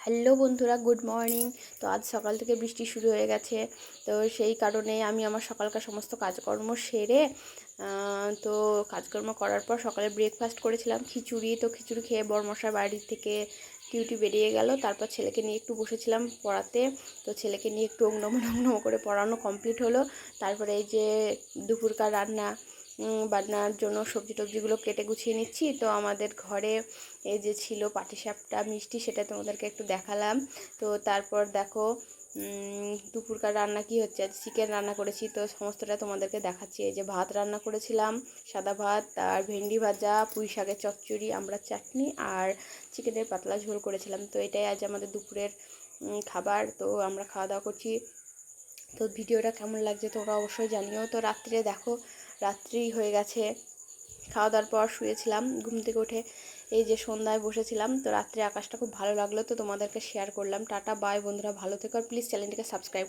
Hello বন্ধুরা, good morning. তো আজ সকাল থেকে বৃষ্টি শুরু হয়ে গেছে। তো সেই কারণে আমি আমার সকালকার সমস্ত কাজকর্ম সেরে তো কাজকর্ম করার পর সকালে ব্রেকফাস্ট করেছিলাম খিচুড়ি। তো খিচুড়ি খেয়ে বড়মশাই বাড়ি থেকে ডিউটি বেরিয়ে গেল। তারপর ছেলেকে নিয়ে একটু বসেছিলাম পড়াতে। তো ছেলেকে নিয়ে একটু অগ্নম করে পড়ানো কমপ্লিট হলো। তারপরে এই যে দুপুরকার রান্না বান্নার জন্য সবজি টবজিগুলো কেটে গুছিয়ে নিচ্ছি। তো আমাদের ঘরে এই যে ছিল পাটিসাপটা মিষ্টি, সেটা তোমাদেরকে একটু দেখালাম। তো তারপর দেখো দুপুরকার রান্না কি হচ্ছে? আজ চিকেন রান্না করেছি, তো সমস্তটা তোমাদেরকে দেখাচ্ছি। এই যে ভাত রান্না করেছিলাম, সাদা ভাত, আর ভেন্ডি ভাজা, পুঁই শাকের চচ্চড়ি, আমরা চাটনি আর চিকেনের পাতলা ঝোল করেছিলাম। তো এটাই আজ আমাদের দুপুরের খাবার। তো আমরা খাওয়া দাওয়া করছি। তো ভিডিওটা কেমন লাগছে তোমরা অবশ্যই জানিও। তো রাত্রিরে দেখো রাত্রি হয়ে গেছে। খাওয়া দাওয়ার পর শুয়েছিলাম, ঘুম থেকে উঠে এই যে সন্ধ্যায় বসেছিলাম, তো রাত্রে আকাশটা খুব ভালো লাগল। তো তোমাদেরকে শেয়ার করলাম। টাটা বাই বন্ধুরা, ভালো থেকো। আর প্লিজ চ্যানেলটিকে সাবস্ক্রাইব